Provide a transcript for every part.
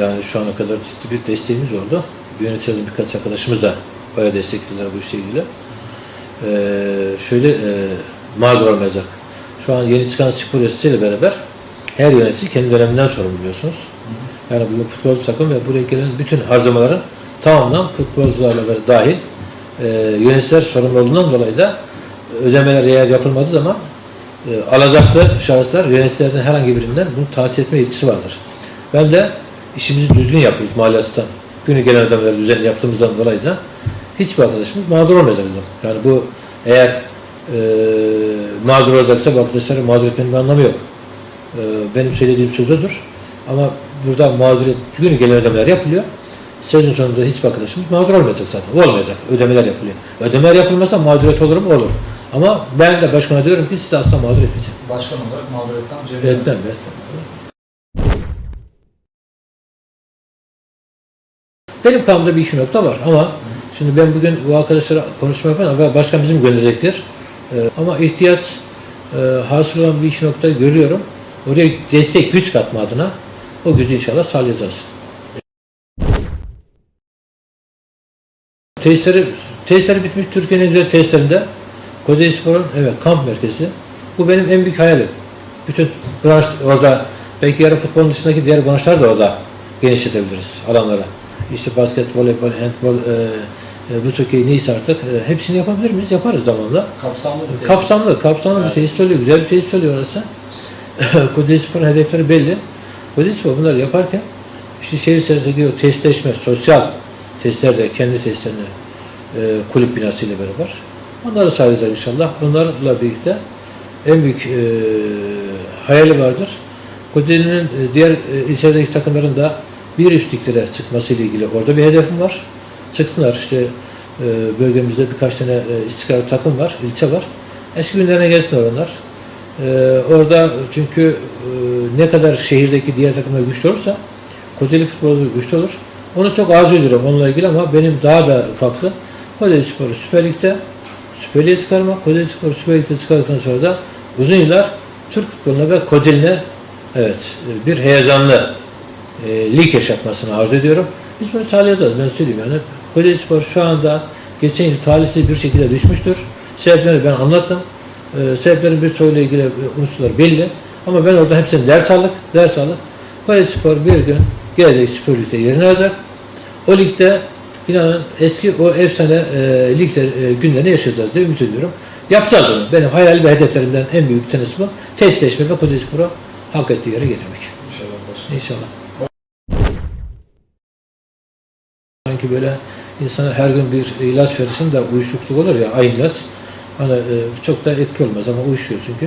Yani şu ana kadar ciddi bir desteğimiz oldu. Yöneticilerin birkaç arkadaşımız da bayağı desteklediler bu işle ilgili. Ee, şöyle e, mağdur olmayacak. Şu an yeni çıkan spor yasasıyla beraber her yönetici kendi döneminden sorumlu biliyorsunuz. Yani bu futbolcu takım ve buraya gelen bütün harcamaların tamamından futbolcularla dahil e, yöneticiler sorumlu olduğundan dolayı da ödemeler eğer yapılmadığı zaman e, alacaklı şahıslar yöneticilerden herhangi birinden bunu tahsis etme yetkisi vardır. Ben de işimizi düzgün yapıyoruz maliyattan. Günü gelen ödemeleri düzenli yaptığımızdan dolayı da hiçbir arkadaşımız mağdur olmayacak. Yani bu eğer e, mağdur olacaksa bu arkadaşları mağdur etmenin bir anlamı yok. E, benim söylediğim söz odur. Ama burada mağduriyet günü gelen ödemeler yapılıyor. Sezon sonunda hiçbir arkadaşımız mağdur olmayacak zaten. Olmayacak. Ödemeler yapılıyor. Ödemeler yapılmasa mağduriyet olur mu? Olur. Ama ben de başkana diyorum ki sizi asla mağdur etmeyeceğim. Başkan olarak mağduriyetten cebine Etmem, etmem. Benim kafamda bir iki nokta var ama şimdi ben bugün bu arkadaşlara konuşma yapan ve başkan bizim gönderecektir. Ee, ama ihtiyaç e, hasıl olan bir iki noktayı görüyorum. Oraya destek güç katma adına o gücü inşallah sağlayacağız. Testleri, testleri bitmiş Türkiye'nin en güzel testlerinde Kocaeli Spor'un evet kamp merkezi. Bu benim en büyük hayalim. Bütün branş orada belki yarı futbolun dışındaki diğer branşlar da orada genişletebiliriz alanlara. İşte basket, voleybol, handbol, e, e, bu okey neyse artık e, hepsini yapabilir miyiz? Yaparız zamanla. kapsamlı bir tesis. Kapsamlı, kapsamlı Evet. bir tesis oluyor. Güzel bir tesis oluyor orası. Kocaeli Spor'un hedefleri belli. Kocaeli Spor bunları yaparken işte şehir içerisindeki o testleşme, sosyal testlerde, kendi testlerini e, kulüp binasıyla beraber onları sağlayacağız inşallah. Onlarla birlikte en büyük e, hayali vardır. Kocaeli'nin e, diğer e, ilçelerdeki takımların da bir üst liglere çıkması ile ilgili orada bir hedefim var. Çıksınlar işte e, bölgemizde birkaç tane e, istikrar takım var, ilçe var. Eski günlerine gelsin oranlar. E, orada çünkü e, ne kadar şehirdeki diğer takımlar güçlü olursa Kocaeli futbolu güçlü olur. Onu çok arzu ediyorum onunla ilgili ama benim daha da farklı. Kocaeli Spor'u Süper Lig'de Süper Lig'e çıkarmak, Kocaeli Spor'u Süper Lig'de çıkardıktan sonra da uzun yıllar Türk futboluna ve Kocaeli'ne evet bir heyecanlı e, lig yaşatmasını arzu ediyorum. Biz bunu sağlayacağız. Ben söyleyeyim yani. Kocaeli Spor şu anda geçen yıl talihsiz bir şekilde düşmüştür. Sebeplerini ben anlattım. E, sebeplerin bir soruyla ilgili unsurlar belli. Ama ben orada hepsini ders aldık. Ders aldık. Kocaeli Spor bir gün gelecek Süper Lig'de yerini alacak. O ligde inanın eski o efsane e, ligler e, günlerini yaşayacağız diye ümit ediyorum. Yapacağız bunu. Benim hayal ve hedeflerimden en büyük tanesi bu. Testleşme ve Kocaeli Spor'u hak ettiği yere getirmek. İnşallah. İnşallah. Sanki böyle insana her gün bir ilaç verirsin de uyuşukluk olur ya aynı ilaç. Hani e, çok da etki olmaz ama uyuşuyor çünkü.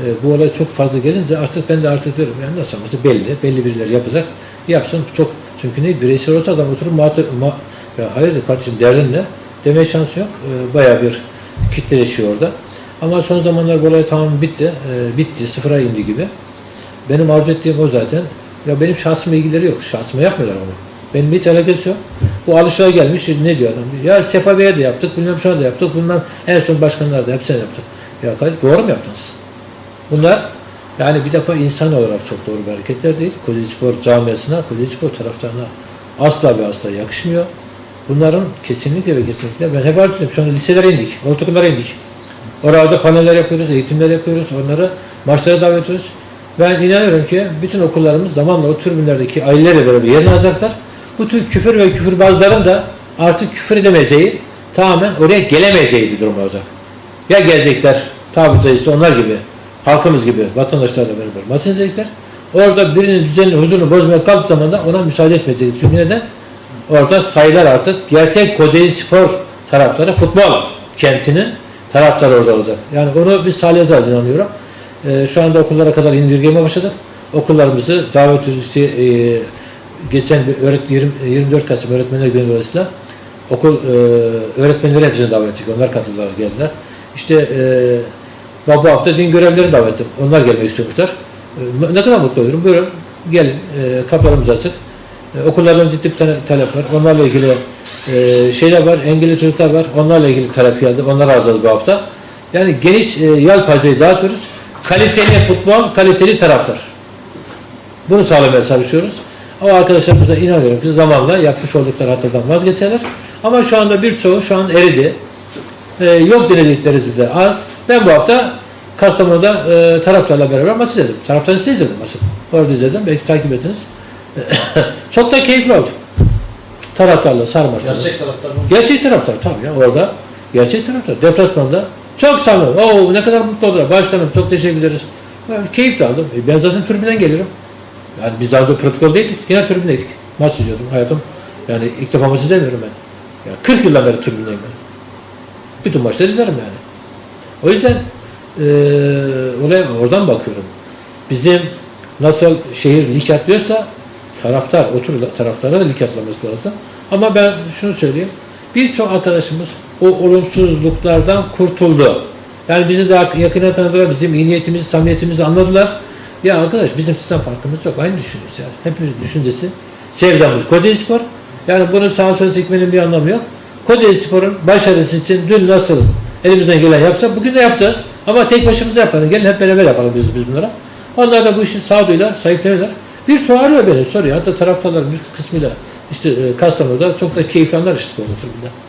E, bu olay çok fazla gelince artık ben de artık diyorum yani nasıl olması belli. Belli birileri yapacak. Yapsın çok çünkü ne bireysel olsa adam oturup muhatır, ma, ya hayırdır kardeşim derdin ne? Demeye şansı yok. E, bayağı bir kitleleşiyor orada. Ama son zamanlar bu olay tamam bitti. E, bitti. Sıfıra indi gibi. Benim arzu ettiğim o zaten. Ya benim şahsımla ilgileri yok. Şahsıma yapmıyorlar onu. Benim hiç alakası yok. Bu alışığa gelmiş. Ne diyor adam? Ya Sefa Bey'e de yaptık. Bilmem şuna da yaptık. Bundan en son başkanlar da hepsine yaptık. Ya kardeşim doğru mu yaptınız? Bunlar yani bir defa insan olarak çok doğru bir hareketler değil. Kocaeli camiasına, Kocaeli taraftarına asla ve asla yakışmıyor. Bunların kesinlikle ve kesinlikle ben hep arzu ediyorum. Şu anda liselere indik, ortaokullara indik. Orada paneller yapıyoruz, eğitimler yapıyoruz. Onları maçlara davet ediyoruz. Ben inanıyorum ki bütün okullarımız zamanla o tribünlerdeki ailelerle beraber yerini alacaklar. Bu tür küfür ve küfürbazların da artık küfür edemeyeceği, tamamen oraya gelemeyeceği bir durum olacak. Ya gelecekler, tabi sayısı onlar gibi, halkımız gibi, vatandaşlarla beraber maç izleyecekler. Orada birinin düzenini, huzurunu bozmaya kalktığı zaman da ona müsaade etmeyecek. Çünkü neden? Orada sayılar artık gerçek Kocaeli Spor taraftarı, futbol kentinin taraftarı orada olacak. Yani onu biz sağlayacağız inanıyorum. Ee, şu anda okullara kadar indirgeme başladık. Okullarımızı davet ücreti e, geçen öğret 20, 24 Kasım Öğretmenler Günü dolayısıyla okul e, öğretmenleri hepsini davet ettik. Onlar katıldılar, geldiler. İşte e, bu hafta din görevlileri davet ettim. Onlar gelmek istiyormuşlar. E, ne kadar mutlu olurum. Buyurun gelin. E, kapılarımız açık. E, okullardan ciddi bir tane talep var. Onlarla ilgili e, şeyler var. Engelli çocuklar var. Onlarla ilgili talep geldi. Onları alacağız bu hafta. Yani geniş e, yelpazeyi dağıtıyoruz. Kaliteli futbol, kaliteli taraftar. Bunu sağlamaya çalışıyoruz. O arkadaşlarımıza inanıyorum ki zamanla yapmış oldukları hatadan vazgeçerler. Ama şu anda birçoğu şu an eridi. Ee, yok denedikleri de az. Ben bu hafta Kastamonu'da e, taraftarla beraber maç izledim. Taraftarın size izledim maçı. Orada izledim. Belki takip ettiniz. Çok da keyifli oldu. Taraftarla sarmaşlar. Gerçek taraftar bu. Gerçek taraftar tabii ya orada. Gerçek taraftar. Deplasmanda çok samimi. Oo ne kadar mutlu oldular. Başkanım çok teşekkür ederiz. Ben keyif de aldım. E, Ben zaten tribünden gelirim. Yani biz daha önce protokol değildik. Yine tribündeydik. Maç izliyordum hayatım. Yani ilk defa maç izlemiyorum ben. Ya 40 yıldan beri tribündeyim ben. Bütün maçları izlerim yani. O yüzden eee olaya oradan bakıyorum. Bizim nasıl şehir lig atlıyorsa taraftar, otur taraftara da lig atlaması lazım. Ama ben şunu söyleyeyim. Birçok arkadaşımız o olumsuzluklardan kurtuldu. Yani bizi daha yakına tanıdılar, bizim iyi niyetimizi, samimiyetimizi anladılar. Ya arkadaş bizim sizden farkımız yok. Aynı düşünüyoruz yani. Hepimiz düşüncesi. Sevdamız Kocaeli Spor. Yani bunu sağa sola çekmenin bir anlamı yok. Kocaeli Spor'un başarısı için dün nasıl elimizden gelen yapsak bugün de yapacağız. Ama tek başımıza yapalım. Gelin hep beraber yapalım biz, biz bunlara. Onlar da bu işi sağduyuyla sahiplenirler. Bir soru arıyor beni soruyor. Hatta taraftarların bir kısmıyla işte e, Kastamonu'da çok da keyif anlar işte onu tribünde.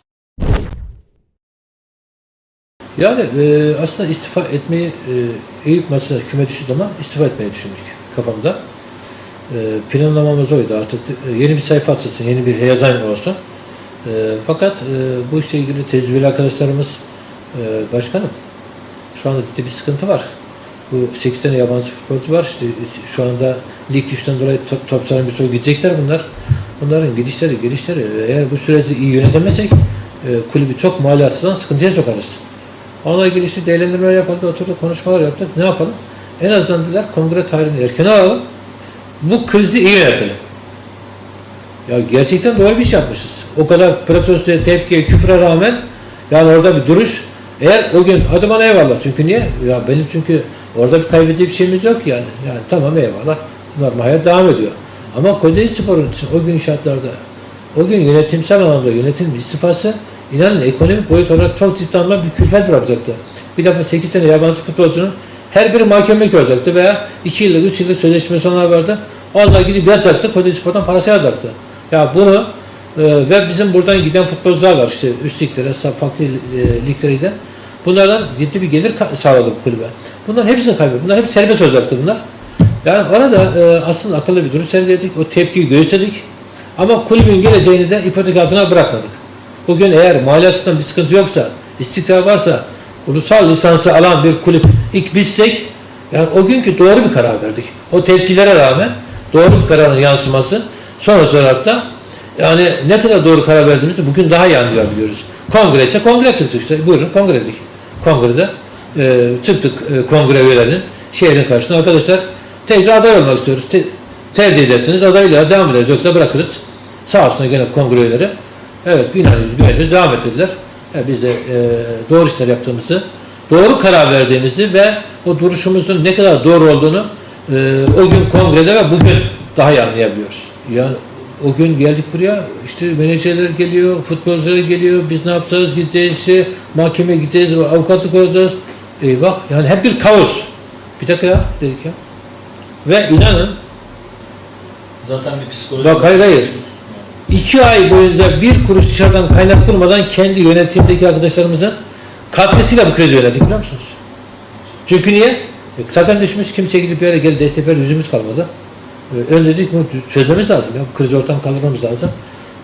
Yani e, aslında istifa etmeyi e, Eyüp maçına küme düştüğü zaman istifa etmeyi düşündük kafamda. E, planlamamız oydu artık e, yeni bir sayfa açılsın, yeni bir heyecan olsun. E, fakat e, bu işle ilgili tecrübeli arkadaşlarımız e, başkanım şu anda ciddi bir sıkıntı var. Bu 8 tane yabancı futbolcu var. İşte şu anda lig güçten dolayı top, topçuların bir sürü gidecekler bunlar. Bunların gidişleri, gelişleri eğer bu süreci iyi yönetemezsek e, kulübü çok maliyatsızdan sıkıntıya sokarız. Onunla ilgili işte değerlendirmeler yapıldı, oturduk, konuşmalar yaptık. Ne yapalım? En azından dediler kongre tarihini erken alalım. Bu krizi iyi yönetelim. Ya gerçekten doğru bir iş yapmışız. O kadar protestoya, tepkiye, küfre rağmen yani orada bir duruş. Eğer o gün hadi bana eyvallah. Çünkü niye? Ya benim çünkü orada bir kaybedecek bir şeyimiz yok yani. Yani tamam eyvallah. Normal hayat devam ediyor. Ama Kocaeli Spor'un o gün şartlarda o gün yönetimsel anlamda yönetim istifası inanın ekonomik boyut olarak çok ciddi anlamda bir külfet bırakacaktı. Bir defa 8 tane yabancı futbolcunun her biri mahkeme olacaktı veya 2 yıllık 3 yıllık sözleşmesi onlar vardı. Onlar gidip yatacaktı. Kocaeli Spor'dan parası alacaktı. Ya bunu e, ve bizim buradan giden futbolcular var işte üst liglere, farklı e, liglere giden. Bunlardan ciddi bir gelir sağladı bu kulübe. Bunların hepsini kaybetti. Bunlar hep serbest olacaktı bunlar. Yani orada e, aslında akıllı bir duruş sergiledik. O tepkiyi göğüsledik. Ama kulübün geleceğini de ipotek altına bırakmadık. Bugün eğer maliyatından bir sıkıntı yoksa, istikrar varsa, ulusal lisansı alan bir kulüp ilk bizsek, yani o günkü doğru bir karar verdik. O tepkilere rağmen doğru bir kararın yansıması sonuç olarak da yani ne kadar doğru karar verdiğimizi bugün daha iyi anlayabiliyoruz. Kongre ise kongre çıktık işte. Buyurun kongredik. Kongrede e, çıktık e, kongre üyelerinin şehrin karşısına. Arkadaşlar tekrar aday olmak istiyoruz. Te- tercih ederseniz adaylığa devam ederiz. Yoksa bırakırız. Sağ olsun gene kongre üyeleri. Evet inanıyoruz, güveniyoruz. Devam ettirdiler. Yani biz de e, doğru işler yaptığımızı, doğru karar verdiğimizi ve o duruşumuzun ne kadar doğru olduğunu e, o gün kongrede ve bugün daha iyi anlayabiliyoruz. Yani o gün geldik buraya işte menajerler geliyor, futbolcular geliyor, biz ne yapacağız, gideceğiz, işte, mahkemeye gideceğiz, avukatlık olacağız. Eyvah yani hep bir kaos. Bir dakika ya dedik ya. Ve inanın Zaten bir psikoloji. Bak, hayır, hayır. İki ay boyunca bir kuruş dışarıdan kaynak bulmadan kendi yönetimdeki arkadaşlarımızın katkısıyla bu krizi yönettik biliyor musunuz? Çünkü niye? E, Zaten düşmüş kimseye gidip yere gel destek ver yüzümüz kalmadı. E, Önce dedik bunu çözmemiz lazım ya. Bu krizi ortadan kaldırmamız lazım.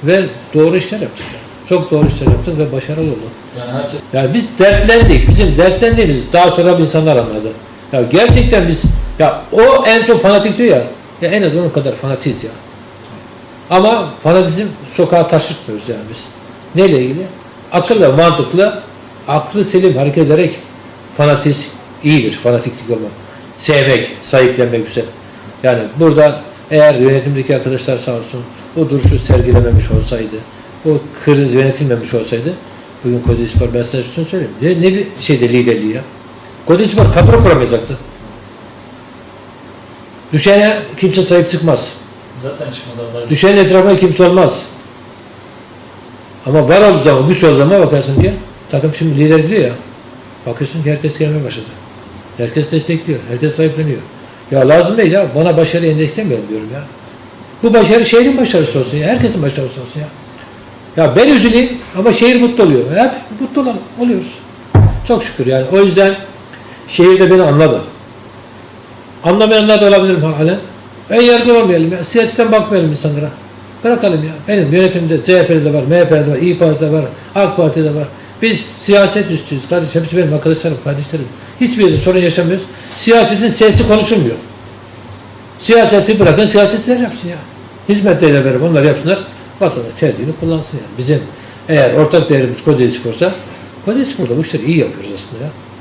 Ve doğru işler yaptık. yani. Çok doğru işler yaptık ve başarılı olduk. Yani herkes Yani biz dertlendik. Bizim dertlendiğimiz daha sonra insanlar anladı. Ya gerçekten biz ya o en çok fanatik diyor ya. Ya en az onun kadar fanatiz ya. Ama fanatizm sokağa taşırtmıyoruz yani biz. Neyle ilgili? Akılla, mantıklı, aklı selim hareket ederek fanatiz iyidir. Fanatiklik olmak. Sevmek, sahiplenmek güzel. Yani burada eğer yönetimdeki arkadaşlar sağ olsun o duruşu sergilememiş olsaydı, o kriz yönetilmemiş olsaydı bugün Kocaeli Spor ben size şunu söyleyeyim. Ne, ne bir şeyde liderliği ya. Kocaeli Spor kadro kuramayacaktı. Düşene kimse sahip çıkmaz. Zaten çıkmadı adaylık. Düşenin etrafına kimse olmaz. Ama var olduğu zaman, güç olduğu zaman bakarsın ki takım şimdi lider gidiyor ya. Bakıyorsun ki herkes gelmeye başladı. Herkes destekliyor. Herkes sahipleniyor. Ya lazım değil ya. Bana başarı endekslemiyorum diyorum ya. Bu başarı şehrin başarısı olsun ya. Herkesin başarısı olsun ya. Ya ben üzüleyim ama şehir mutlu oluyor. Hep mutlu olan oluyoruz. Çok şükür yani. O yüzden şehir de beni anladı. Anlamayanlar da olabilir halen. Ben yargı olmayalım ya. Siyasetten bakmayalım insanlara. Bırakalım ya. Benim yönetimde CHP'de de var, MHP'de de var, İYİ Parti'de var, AK Parti'de var. Biz siyaset üstüyüz kardeşim. Hepsi benim arkadaşlarım, kardeşlerim. Hiçbir yerde sorun yaşamıyoruz. Siyasetin sesi konuşulmuyor. Siyaseti bırakın siyasetçiler yapsın ya. Hizmetleri verip onlar yapsınlar. Vatandaş tercihini kullansın ya. Bizim eğer ortak değerimiz Kocaeli Spor'sa Kocaeli Spor'da bu işleri iyi yapıyoruz aslında ya.